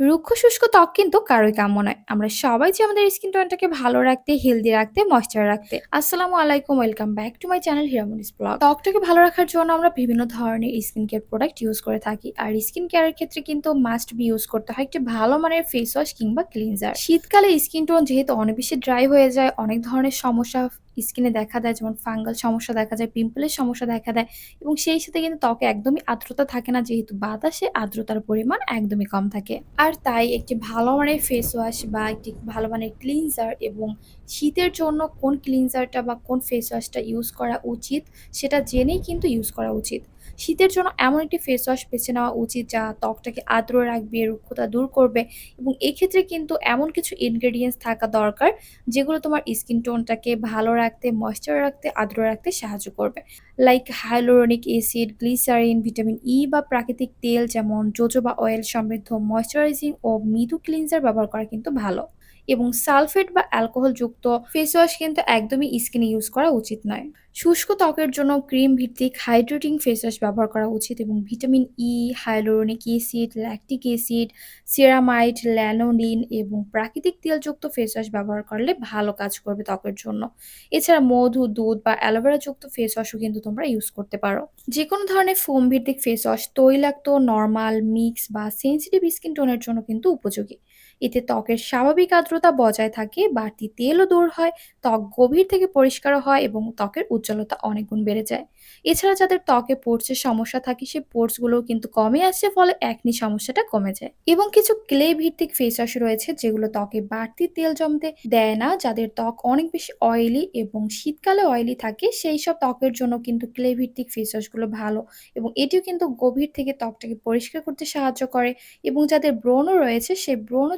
রুক্ষ শুষ্ক ত্বক কিন্তু কারোই কাম্য নয়। আমরা সবাই যে আমাদের স্কিন টোনটাকে ভালো রাখতে হেলদি রাখতে ময়শ্চার রাখতে। আসসালামু আলাইকুম welcome back to my channel হিরামনিস blog ত্বকটাকে ভালো রাখার জন্য আমরা বিভিন্ন ধরনের স্কিন কেয়ার প্রোডাক্ট ইউজ করে থাকি। আর স্কিন কেয়ারের ক্ষেত্রে কিন্তু মাস্ট বি ইউজ করতে হয় একটি ভালো মানের ফেস ওয়াশ কিংবা ক্লিনজার শীতকালে স্কিন টোন যেহেতু অনেক বেশি ড্রাই হয়ে যায়, অনেক ধরনের সমস্যা স্কিনে দেখা দেয়, যেমন ফাঙ্গাল সমস্যা দেখা যায় পিম্পলের সমস্যা দেখা দেয় এবং সেই সাথে কিন্তু ত্বকে একদমই আর্দ্রতা থাকে না, যেহেতু বাতাসে আর্দ্রতার পরিমাণ একদমই কম থাকে। আর তাই একটি ভালো মানের ফেস ওয়াশ বা একটি ভালো মানের ক্লিনজার এবং শীতের জন্য কোন ক্লিনজারটা বা কোন ফেস ওয়াশটা ইউজ করা উচিত, সেটা জেনেই কিন্তু ইউজ করা উচিত। শীতের জন্য এমন একটি ফেস ওয়াশ বেছে নেওয়া উচিত যা ত্বকটাকে আর্দ্র রাখবে, রুক্ষতা দূর করবে এবং এক্ষেত্রে কিন্তু এমন কিছু ইনগ্রেডিয়েন্টস থাকা দরকার যেগুলো তোমার স্কিন টোনটাকে ভালো রাখতে ময়েশ্চার রাখতে, আর্দ্র রাখতে সাহায্য করবে। Like hyaluronic acid glycerin vitamin E বা প্রাকৃতিক তেল যেমন জোজোবা অয়েল সমৃদ্ধ ময়েশ্চারাইজিং ও মৃদু ক্লিনজার ব্যবহার করা কিন্তু ভালো। এবং সালফেট বা অ্যালকোহল যুক্ত ফেস ওয়াশ কিন্তু একদমই স্কিনে ইউজ করা উচিত নয়। শুষ্ক ত্বকের জন্য ক্রিম ভিত্তিক হাইড্রেটিং ফেস ওয়াশ ব্যবহার করা উচিত এবং vitamin E hyaluronic acid lactic acid ceramide lanolin এবং প্রাকৃতিক তেলযুক্ত ফেস ওয়াশ ব্যবহার করলে ভালো কাজ করবে ত্বকের জন্য। এছাড়া মধু, দুধ বা অ্যালোভেরা যুক্ত ফেস ওয়াশও কিন্তু তোমরা ইউজ করতে পারো। যে কোনো ধরনের ফোম ভিত্তিক ফেস ওয়াশ তৈলাক্ত, নর্মাল, মিক্স বা সেন্সিটিভ স্কিন টোনের জন্য কিন্তু উপযোগী। এতে ত্বকের স্বাভাবিক আর্দ্রতা বজায় থাকে, বাড়তি তেলও দূর হয়, ত্বক গভীর থেকে পরিষ্কার হয় এবং ত্বকের উজ্জ্বলতা অনেক গুণ বেড়ে যায়। এছাড়া যাদের ত্বকে পোর্সের সমস্যা থাকে সেই পোর্সগুলোও কিন্তু কমে আসছে, ফলে একনি সমস্যাটা কমে যায়। এবং কিছু ক্লে ভিত্তিক ফেস ওয়াশ রয়েছে, যেগুলো ত্বকে বাড়তি তেল জমতে দেয় না, যাদের ত্বক অনেক বেশি অয়েলি এবং শীতকালে অয়েলি থাকে, সেই সব ত্বকের জন্য কিন্তু ক্লে ভিত্তিক ফেস ওয়াশগুলো ভালো এবং এটিও কিন্তু গভীর থেকে ত্বকটাকে পরিষ্কার করতে সাহায্য করে। এবং যাদের ব্রণও রয়েছে সেই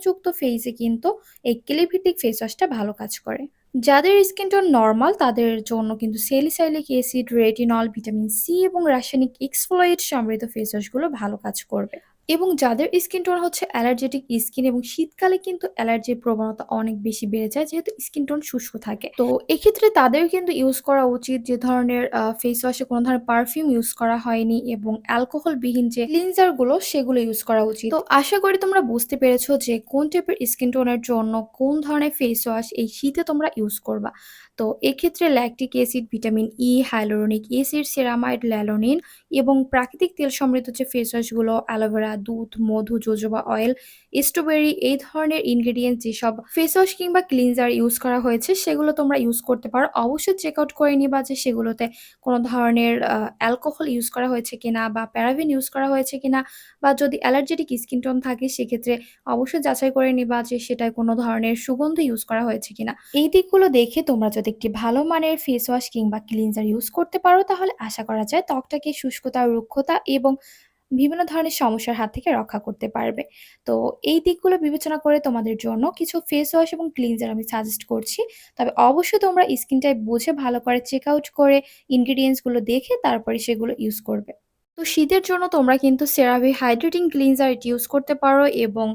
ব্রণযুক্ত ফেসে কিন্তু এই ক্লিভিটিক ফেস ওয়াশটা ভালো কাজ করে। যাদের স্কিন টোন নর্মাল তাদের জন্য কিন্তু salicylic acid retinol vitamin C এবং রাসায়নিক এক্সফ্লোয়েড সমৃদ্ধ ফেস ওয়াশগুলো ভালো কাজ করবে। এবং যাদের স্কিন টোন হচ্ছে অ্যালার্জেটিক স্কিন এবং শীতকালে কিন্তু অ্যালার্জির প্রবণতা অনেক বেশি বেড়ে যায়, যেহেতু স্কিন টোন শুষ্ক থাকে। তো এক্ষেত্রে তাদের কিন্তু ইউজ করা উচিত যে ধরনের ফেস ওয়াশে কোনো ধরনের পারফিউম ইউজ করা হয়নি এবং অ্যালকোহল বিহীন যে ক্লিনজারগুলো, সেগুলো ইউজ করা উচিত। তো আশা করি তোমরা বুঝতে পেরেছ যে কোন টাইপের স্কিন টোনের জন্য কোন ধরনের ফেস ওয়াশ এই শীতে তোমরা ইউজ করবা। তো এক্ষেত্রে lactic acid vitamin E hyaluronic acid ceramide lanolin এবং প্রাকৃতিক তেল সমৃদ্ধ যে ফেস ওয়াশগুলো অ্যালোভেরা দুধ, মধু, জোজোবা অয়েল স্ট্রবেরি এই ধরনের ইনগ্রেডিয়েন্টস যেসব ফেস ওয়াশ কিংবা ক্লিনজার ইউজ করা হয়েছে, সেগুলো তোমরা ইউজ করতে পারো। অবশ্যই চেক আউট করে নিবা যে সেগুলোতে কোনো ধরনের অ্যালকোহল ইউজ করা হয়েছে কিনা বা প্যারাভিন ইউজ করা হয়েছে কিনা বা যদি অ্যালার্জেটিক স্কিন টোন থাকে, সেক্ষেত্রে অবশ্যই যাচাই করে নিবা যে সেটায় কোনো ধরনের সুগন্ধ ইউজ করা হয়েছে কিনা। এই দিকগুলো দেখে তোমরা যদি একটি ভালো মানের ফেস ওয়াশ কিংবা ক্লিনজার ইউজ করতে পারো, তাহলে আশা করা যায় ত্বকটাকে শুষ্কতা, রুক্ষতা এবং বিভিন্ন ধরনের সমস্যার হাত থেকে রক্ষা করতে পারবে। তো এই দিকগুলো বিবেচনা করে তোমাদের জন্য কিছু ফেস ওয়াশ এবং ক্লিনজার আমি সাজেস্ট করছি। তবে অবশ্যই তোমরা স্কিন টাইপ বুঝে ভালো করে চেক আউট করে ইনগ্রিডিয়েন্টসগুলো দেখে তারপরে সেগুলো ইউজ করবে। তো শীতের জন্য তোমরা কিন্তু সেরাভি হাইড্রেটিং ক্লিনজার এটি ইউজ করতে পারো এবং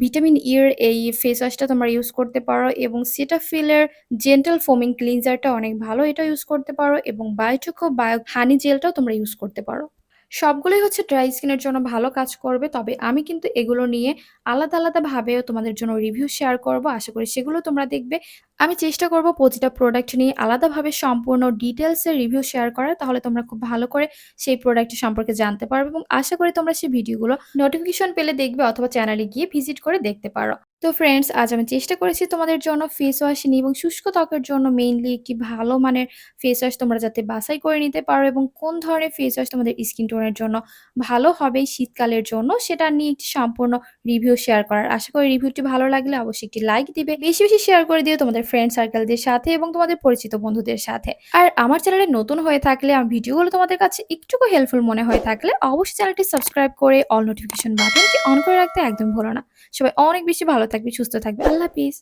ভিটামিন ইর এই ফেস ওয়াশটা তোমরা ইউজ করতে পারো এবং সেটাফিলের জেন্টাল ফোমিং ক্লিনজারটা অনেক ভালো এটা ইউজ করতে পারো এবং বায়োটোকো বায়ো হানি জেলটাও তোমরা ইউজ করতে পারো। সবগুলোই হচ্ছে ড্রাই স্কিনের জন্য ভালো কাজ করবে। তবে আমি কিন্তু এগুলো নিয়ে আলাদা আলাদাভাবেও তোমাদের জন্য রিভিউ শেয়ার করব। আশা করি সেগুলো তোমরা দেখবে। আমি চেষ্টা করব প্রতিটা প্রোডাক্ট নিয়ে আলাদাভাবে সম্পূর্ণ ডিটেলসের রিভিউ শেয়ার করার, তাহলে তোমরা খুব ভালো করে সেই প্রোডাক্টের সম্পর্কে জানতে পারবে এবং আশা করি তোমরা সেই ভিডিওগুলো নোটিফিকেশন পেলে দেখবে অথবা চ্যানেলে গিয়ে ভিজিট করে দেখতে পারো। তো ফ্রেন্ডস আজ আমি চেষ্টা করেছি তোমাদের জন্য ফেস ওয়াশ নিয়ে এবং শুষ্ক ত্বকের জন্য মেইনলি একটি ভালো মানের ফেস ওয়াশ তোমরা যাতে বাছাই করে নিতে পারো এবং কোন ধরনের ফেস ওয়াশ তোমাদের স্কিন টোনের জন্য ভালো হবে শীতকালের জন্য সেটা নিয়ে একটি সম্পূর্ণ রিভিউ শেয়ার করার। আশা করি রিভিউটি ভালো লাগলে অবশ্যই একটি লাইক দিবে। বেশি বেশি শেয়ার করে দিও তোমাদের ফ্রেন্ড সার্কেলদের সাথে এবং তোমাদের পরিচিত বন্ধুদের সাথে। আর আমার চ্যানেলে নতুন হয়ে থাকলে আমার ভিডিওগুলো তোমাদের কাছে একটুকু হেল্পফুল মনে হয়ে থাকলে অবশ্যই চ্যানেলটি সাবস্ক্রাইব করে অল নোটিফিকেশন বাটনটি অন করে রাখতে একদম ভুলো না। সবাই অনেক বেশি ভালো থাকবে, সুস্থ থাকবে। আল্লাহ হাফিজ।